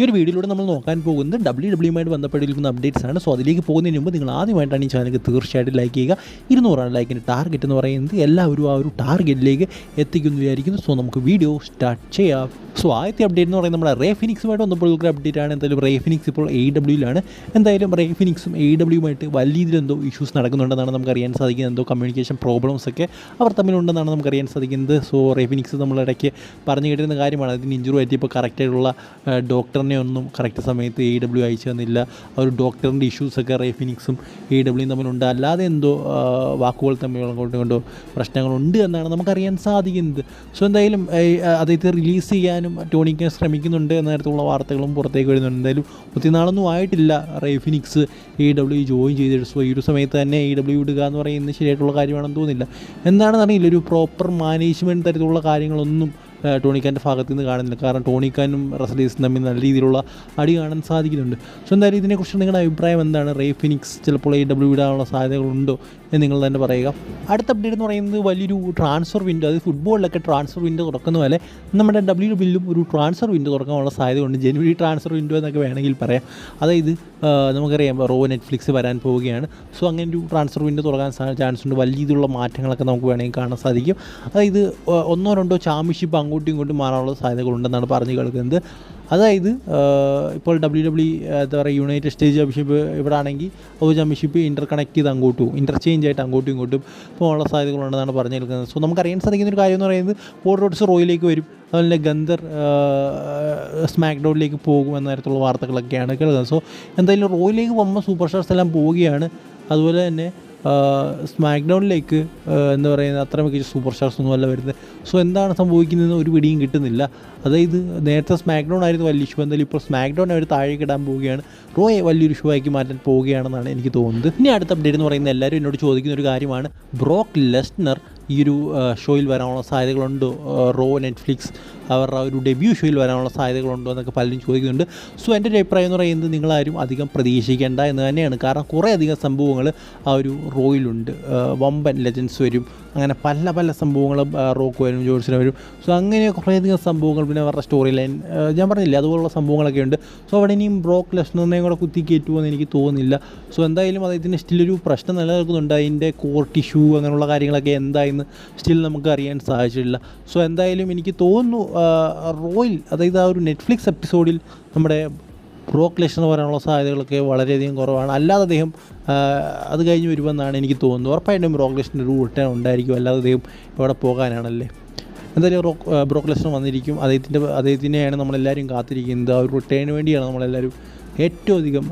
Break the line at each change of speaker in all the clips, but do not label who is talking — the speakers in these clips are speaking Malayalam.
ഈ ഒരു വീഡിയോയിലൂടെ നമ്മൾ നോക്കാൻ പോകുന്നത് ഡബ്ല്യൂ ഡബ്ല്യുമായിട്ട് ബന്ധപ്പെട്ടിരിക്കുന്ന അപ്ഡേറ്റ്സ് ആണ്. സോ അതിലേക്ക് പോകുന്നതിന് മുമ്പ് നിങ്ങൾ ആദ്യമായിട്ടാണ് ഈ ചാനൽ തീർച്ചയായിട്ടും ലൈക്ക് ചെയ്യുക. ഇരുന്നൂറാണ് ലൈക്കിന്റെ ടാർഗറ്റ് എന്ന് പറയുന്നത്. എല്ലാവരും ആ ഒരു ടാർഗറ്റിലേക്ക് എത്തിക്കുന്നു വിചാരിക്കുന്നു. സോ നമുക്ക് വീഡിയോ സ്റ്റാർട്ട് ചെയ്യാം. സോ ആദ്യത്തെ അപ്ഡേറ്റ് എന്ന് പറയുന്നത് നമ്മുടെ റേ ഫിനിക്സുമായിട്ട് ഒരു അപ്ഡേറ്റ് ആണ്. എന്തായാലും റേ ഫിനിക്സ് ഇപ്പോൾ എ ഡബ്ല്യൂയിലാണ് എന്തായാലും റേ ഫിനിക്സും എ ഡബ്ല്യുമായിട്ട് വലിയ രീതിയിൽ എന്തോ ഇഷ്യൂസ് നടക്കുന്നുണ്ടെന്നാണ് നമുക്ക് അറിയാൻ സാധിക്കുന്നത്. എന്തോ കമ്മ്യൂണിക്കേഷൻ പ്രോബ്ലംസ് ഒക്കെ അവർ തമ്മിലുണ്ടെന്നാണ് നമുക്ക് അറിയാൻ സാധിക്കുന്നത്. സോ റേ ഫിനിക്സ് നമ്മൾ ഇടയ്ക്ക് പറഞ്ഞു കേട്ടിരുന്ന കാര്യമാണ്. അതിന് ഇഞ്ചുറി പറ്റിയപ്പോൾ കറക്റ്റായിട്ടുള്ള ഡോക്ടറിനെ ഒന്നും കറക്റ്റ് സമയത്ത് എ ഡബ്ല്യു അയച്ചു തന്നില്ല. ആ ഒരു ഡോക്ടറിന്റെ ഇഷ്യൂസൊക്കെ റേ ഫിനിക്സും എ ഡബ്ല്യുയും തമ്മിലുണ്ട്. അല്ലാതെ എന്തോ വാക്കുകൾ തമ്മിലുള്ള അങ്ങോട്ടും കൊണ്ടോ പ്രശ്നങ്ങളുണ്ട് എന്നാണ് നമുക്കറിയാൻ സാധിക്കുന്നത്. സോ എന്തായാലും അദ്ദേഹത്തെ റിലീസ് ചെയ്യാനും ടോണിക്ക് ശ്രമിക്കുന്നുണ്ട് എന്ന തരത്തിലുള്ള വാർത്തകളും പുറത്തേക്ക് വരുന്നുണ്ട്. എന്തായാലും ഒത്തിരി നാളൊന്നും ആയിട്ടില്ല Rey Fenix A W join ചെയ്തിട്ട്. സോ ഈ ഒരു സമയത്ത് തന്നെ എ ഡബ്ല്യു വിടുക എന്ന് പറയുന്നത് ശരിയായിട്ടുള്ള കാര്യമാണെന്ന് തോന്നുന്നില്ല. എന്താണെന്ന് അറിയില്ല. ഒരു പ്രോപ്പർ മാനേജ്മെന്റ് തരത്തിലുള്ള കാര്യങ്ങളൊന്നും ടോണിക്കാന്റെ ഭാഗത്തു നിന്ന് കാണുന്നില്ല. കാരണം ടോണിക്കാനും റസലീസും തമ്മിൽ നല്ല രീതിയിലുള്ള അടി കാണാൻ സാധിക്കുന്നുണ്ട്. സോ എന്തായാലും ഇതിനെക്കുറിച്ച് നിങ്ങളുടെ അഭിപ്രായം എന്താണ്? റേ ഫിനിക്സ് ചിലപ്പോൾ എ ഡബ്ല്യു ഇടാനുള്ള സാധ്യതകളുണ്ടോ എന്ന് നിങ്ങൾ തന്നെ പറയുക. അടുത്ത അപ്ഡേറ്റ് എന്ന് പറയുന്നത് വലിയൊരു ട്രാൻസ്ഫർ വിൻഡോ അത് ഫുട്ബോളിലൊക്കെ ട്രാൻസ്ഫർ വിൻഡോ തുറക്കുന്ന പോലെ നമ്മുടെ ഡബ്ല്യു ഡബ്ല്യൂലും ഒരു ട്രാൻസ്ഫർ വിൻഡോ തുറക്കാനുള്ള സാധ്യതയുണ്ട്. ജനുവരി ട്രാൻസ്ഫർ വിൻഡോ എന്നൊക്കെ വേണമെങ്കിൽ പറയാം. അതായത് നമുക്കറിയാം റോ നെറ്റ്ഫ്ലിക്സ് വരാൻ പോവുകയാണ്. സോ അങ്ങനെ ഒരു ട്രാൻസ്ഫർ വിൻഡോ തുറക്കാൻ ചാൻസ് ഉണ്ട്. വലിയ രീതിയിലുള്ള മാറ്റങ്ങളൊക്കെ നമുക്ക് വേണമെങ്കിൽ കാണാൻ സാധിക്കും. അതായത് ഒന്നോ രണ്ടോ ചാമ്പ്യൻഷിപ്പ് അങ്ങോട്ടും ഇങ്ങോട്ടും മാറാനുള്ള സാധ്യതകളുണ്ടെന്നാണ് പറഞ്ഞു കേൾക്കുന്നത്. അതായത് ഇപ്പോൾ ഡബ്ല്യു ഡബ്ല്യു എന്താ പറയുക യുണൈറ്റഡ് സ്റ്റേറ്റ് ചാമ്പ്യൻഷിപ്പ് ഇവിടെ ആണെങ്കിൽ ഒരു ചാമ്പ്യൻഷിപ്പ് ഇന്റർ കണക്ട് ചെയ്ത് അങ്ങോട്ടും ഇന്റർചേഞ്ച് ആയിട്ട് അങ്ങോട്ടും ഇങ്ങോട്ടും പോകാനുള്ള സാധ്യതകളുണ്ടെന്നാണ് പറഞ്ഞു കേൾക്കുന്നത്. സോ നമുക്ക് അറിയാൻ സാധിക്കുന്ന ഒരു കാര്യം എന്ന് പറയുന്നത് പോൾ റോഡ്സ് റോയിലേക്ക് വരും. അതുപോലെ ഗന്ധർ സ്മാക്ക് ഡൗണിലേക്ക് പോകും എന്ന തരത്തിലുള്ള വാർത്തകളൊക്കെയാണ് കേൾക്കുന്നത്. സോ എന്തായാലും റോയിലേക്ക് പോകുമ്പോൾ സൂപ്പർ സ്റ്റാർസ് എല്ലാം പോവുകയാണ്. അതുപോലെ തന്നെ സ്മാക്ക് ഡൗണിലേക്ക് എന്ന് പറയുന്നത് അത്ര മികച്ച സൂപ്പർ സ്റ്റാർസ് ഒന്നും അല്ല വരുന്നത്. സോ എന്താണ് സംഭവിക്കുന്നതെന്ന് ഒരു പിടിയും കിട്ടുന്നില്ല. അതായത് നേരത്തെ സ്മാക്ക് ഡൗൺ ആയിരുന്നു വലിയ ഇഷ്യൂ എന്തായാലും ഇപ്പോൾ സ്മാക്ക് ഡൗൺ അവർ താഴേക്ക് ഇടാൻ പോവുകയാണ്. റോയെ വലിയൊരു ഷോ ആക്കി മാറ്റാൻ പോവുകയാണെന്നാണ് എനിക്ക് തോന്നുന്നത്. ഇനി അടുത്ത അപ്ഡേറ്റ് എന്ന് പറയുന്നത് എല്ലാവരും എന്നോട് ചോദിക്കുന്ന ഒരു കാര്യമാണ്. ബ്രോക്ക് ലെസ്നർ ഈ ഒരു ഷോയിൽ വരാനുള്ള സാധ്യതകളുണ്ടോ. റോ നെറ്റ്ഫ്ലിക്സ് അവരുടെ ഒരു ഡെബ്യൂ ഷോയിൽ വരാനുള്ള സാധ്യതകളുണ്ടോ എന്നൊക്കെ പലരും ചോദിക്കുന്നുണ്ട്. സോ എന്റെ ഒരു അഭിപ്രായം എന്ന് പറയുന്നത് നിങ്ങളാരും അധികം പ്രതീക്ഷിക്കേണ്ട എന്ന് തന്നെയാണ്. കാരണം കുറേ അധികം സംഭവങ്ങൾ ആ ഒരു റോയിലുണ്ട്. വമ്പൻ ലെജൻസ് വരും. അങ്ങനെ പല പല സംഭവങ്ങളും റോക്ക് വരും ജോർജിന് വരും. സോ അങ്ങനെ കുറേയധികം സംഭവങ്ങൾ പിന്നെ അവരുടെ സ്റ്റോറി ലൈൻ ഞാൻ പറഞ്ഞില്ല അതുപോലുള്ള സംഭവങ്ങളൊക്കെ ഉണ്ട്. സോ അവിടെ ഇനിയും ബ്രോക്ക് ലക്ഷണം കൂടെ കുത്തി കയറ്റുമോ എന്ന് എനിക്ക് തോന്നുന്നില്ല. സോ എന്തായാലും അദ്ദേഹത്തിന് സ്റ്റിലൊരു പ്രശ്നം നിലനിൽക്കുന്നുണ്ട്. അതിന്റെ കോർ ഇഷ്യൂ അങ്ങനെയുള്ള കാര്യങ്ങളൊക്കെ എന്തായെന്ന് സ്റ്റിൽ നമുക്ക് അറിയാൻ സാധിച്ചിട്ടില്ല. സോ എന്തായാലും എനിക്ക് തോന്നുന്നു റോയിൽ അതായത് ആ ഒരു നെറ്റ്ഫ്ലിക്സ് എപ്പിസോഡിൽ നമ്മുടെ ബ്രോക്ക് എന്ന് വരാനുള്ള സാധ്യതകളൊക്കെ വളരെയധികം കുറവാണ്. അല്ലാതെ അദ്ദേഹം അത് കഴിഞ്ഞ് വരുമെന്നാണ് എനിക്ക് തോന്നുന്നത്. ഉറപ്പായിട്ടും ലക്ഷന്റെ ഒരു റിട്ടേൺ ഉണ്ടായിരിക്കും. അല്ലാതെ അദ്ദേഹം ഇവിടെ പോകാനാണല്ലേ. എന്തായാലും റോക്ക് ബ്രോക്ക് ലക്ഷണം വന്നിരിക്കും. അദ്ദേഹത്തിന്റെ അദ്ദേഹത്തിനെയാണ് നമ്മളെല്ലാവരും കാത്തിരിക്കുന്നത്. ആ ഒരു റിട്ടേണിന് വേണ്ടിയാണ് നമ്മളെല്ലാവരും ഏറ്റവും അധികം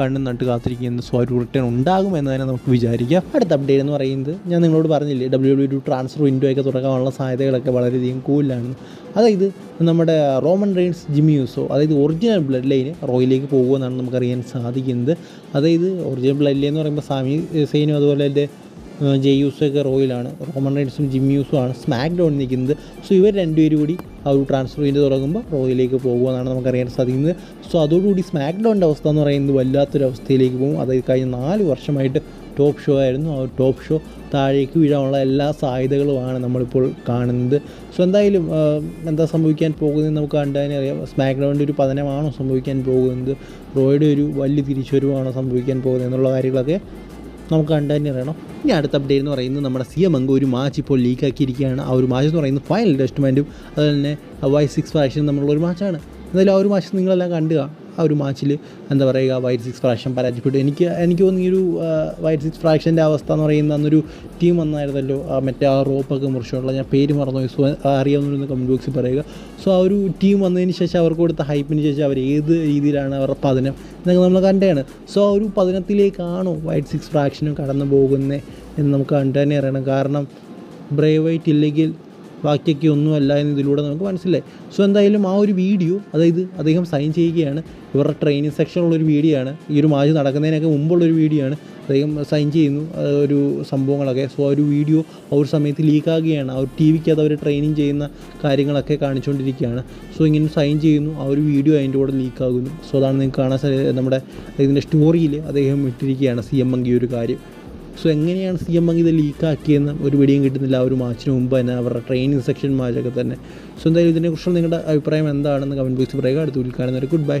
കണ്ണും നട്ട് കാത്തിരിക്കുന്ന സോ റിട്ടേൺ ഉണ്ടാകും എന്ന് തന്നെ നമുക്ക് വിചാരിക്കാം. അടുത്ത അപ്ഡേറ്റ് എന്ന് പറയുന്നത് ഞാൻ നിങ്ങളോട് പറഞ്ഞില്ലേ ഡബ്ല്യൂ ഡബ്ല്യൂ ട്രാൻസ്ഫർ വിൻഡോ ഒക്കെ തുറക്കാനുള്ള സാധ്യതകളൊക്കെ വളരെയധികം കൂടുതലാണ്. അതായത് നമ്മുടെ റോമൻ റെയിൻസ് ജിമ്മിയൂസോ അതായത് ഒറിജിനൽ ബ്ലഡ് ലൈന് റോയിലേക്ക് പോകുമെന്നാണ് നമുക്കറിയാൻ സാധിക്കുന്നത്. അതായത് ഒറിജിനൽ ബ്ലഡ് ലൈൻ എന്ന് പറയുമ്പോൾ സാമി സെയിനും അതുപോലെ എന്റെ ജെയ്യൂസൊക്കെ റോയിലാണ് റോമൻ റൈൻസും ജിമ്മിയൂസും ആണ് സ്മാക്ക് ഡൗൺ നിൽക്കുന്നത്. സോ ഇവർ രണ്ടുപേരും കൂടി ആ ഒരു ട്രാൻസ്ഫർ ചെയ്ത് തുടങ്ങുമ്പോൾ റോയിലേക്ക് പോകുമെന്നാണ് നമുക്കറിയാൻ സാധിക്കുന്നത്. സോ അതോടുകൂടി സ്മാക്ക് ഡൗണിന്റെ അവസ്ഥ എന്ന് പറയുന്നത് വല്ലാത്തൊരു അവസ്ഥയിലേക്ക് പോകും. അതായത് കഴിഞ്ഞ നാല് വർഷമായിട്ട് ടോപ്പ് ഷോ ആയിരുന്നു. ആ ടോപ്പ് ഷോ താഴേക്ക് വീഴാനുള്ള എല്ലാ സാധ്യതകളുമാണ് നമ്മളിപ്പോൾ കാണുന്നത്. സോ എന്തായാലും എന്താ സംഭവിക്കാൻ പോകുന്നത് നമുക്ക് കണ്ടതിനെ അറിയാം. സ്മാക്ക് ഡൗണിന്റെ ഒരു പതനമാണോ സംഭവിക്കാൻ പോകുന്നത്? റോയുടെ ഒരു വലിയ തിരിച്ചുവരവാണോ സംഭവിക്കാൻ പോകുന്നത്? എന്നുള്ള കാര്യങ്ങളൊക്കെ നമുക്ക് കണ്ടു തന്നെ അറിയണം. ഇനി അടുത്ത അപ്ഡേറ്റ് എന്ന് പറയുന്നത് നമ്മുടെ സി എം അംഗം ഒരു മാച്ച് ഇപ്പോൾ ലീക്ക് ആക്കിയിരിക്കുകയാണ്. ആ ഒരു മാച്ച് എന്ന് പറയുന്നത് ഫൈനൽ ടെസ്റ്റ്മെന്റും അതുപോലെ തന്നെ വൈ സിക്സ് ഫ്രാക്ഷൻ തമ്മിലുള്ള ഒരു മാച്ചാണ് എന്തായാലും ആ ഒരു മാച്ച് നിങ്ങളെല്ലാം കണ്ടുക ആ ഒരു മാച്ചിൽ എന്താ പറയുക വൈറ്റ് സിക്സ് ഫ്രാക്ഷൻ പരാജയപ്പെട്ടു. എനിക്ക് എനിക്ക് തോന്നി ഒരു വൈറ്റ് സിക്സ് ഫ്രാക്ഷന്റെ അവസ്ഥ എന്ന് പറയുന്ന അന്നൊരു ടീം വന്നായിരുന്നല്ലോ മറ്റേ ആ റോപ്പൊക്കെ മുറിച്ചുള്ള ഞാൻ പേര് മറന്നു സോ അറിയാവുന്ന കമന്റ് ബോക്സിൽ പറയുക. സോ ആ ഒരു ടീം വന്നതിന് ശേഷം അവർക്ക് കൊടുത്ത ഹൈപ്പിന് ശേഷം അവർ ഏത് രീതിയിലാണ് അവരുടെ പതനം എന്നൊക്കെ നമ്മൾ കണ്ടതാണ്. സോ ആ ഒരു പതനത്തിലേക്കാണോ വൈറ്റ് സിക്സ് ഫ്രാക്ഷനും കടന്നു പോകുന്നത് എന്ന് നമുക്ക് കണ്ടു തന്നെ അറിയണം. കാരണം ബ്രേവ് വൈറ്റ് ഇല്ലെങ്കിൽ ബാക്കിയൊക്കെ ഒന്നുമല്ല എന്ന് ഇതിലൂടെ നമുക്ക് മനസ്സിലായി. സോ എന്തായാലും ആ ഒരു വീഡിയോ അതായത് അദ്ദേഹം സൈൻ ചെയ്യുകയാണ്. ഇവരുടെ ട്രെയിനിങ് സെക്ഷനുള്ളൊരു വീഡിയോ ആണ്. ഈ ഒരു മാച്ച് നടക്കുന്നതിനൊക്കെ മുമ്പുള്ളൊരു വീഡിയോ ആണ്. അദ്ദേഹം സൈൻ ചെയ്യുന്നു. ഒരു സംഭവങ്ങളൊക്കെ. സോ ആ ഒരു വീഡിയോ ആ ഒരു സമയത്ത് ലീക്കാകുകയാണ് ആ ഒരു ടി വിക്ക് അത് അവർ ട്രെയിനിങ് ചെയ്യുന്ന കാര്യങ്ങളൊക്കെ കാണിച്ചുകൊണ്ടിരിക്കുകയാണ്. സോ ഇങ്ങനെ സൈൻ ചെയ്യുന്നു. ആ ഒരു വീഡിയോ അതിന്റെ കൂടെ ലീക്കാകുന്നു സോ അതാണ് നിങ്ങൾക്ക് കാണാൻ നമ്മുടെ ഇതിന്റെ സ്റ്റോറിയിൽ അദ്ദേഹം ഇട്ടിരിക്കുകയാണ്. സി എം ഈ ഒരു കാര്യം. സോ എങ്ങനെയാണ് സി എം ഇത് ലീക്കാക്കിയെന്ന് ഒരു പിടിയും കിട്ടുന്നില്ല. ആ ഒരു മാച്ചിന് മുമ്പ് തന്നെ അവരുടെ ട്രെയിനിങ് സെക്ഷൻ മാച്ചൊക്കെ തന്നെ. സോ എന്തായാലും ഇതിനെക്കുറിച്ചുള്ള നിങ്ങളുടെ അഭിപ്രായം എന്താണെന്ന് കമന്റ് ബോക്സിൽ പറയുക. അടുത്ത് കാണുന്നവർ ഗുഡ് ബൈ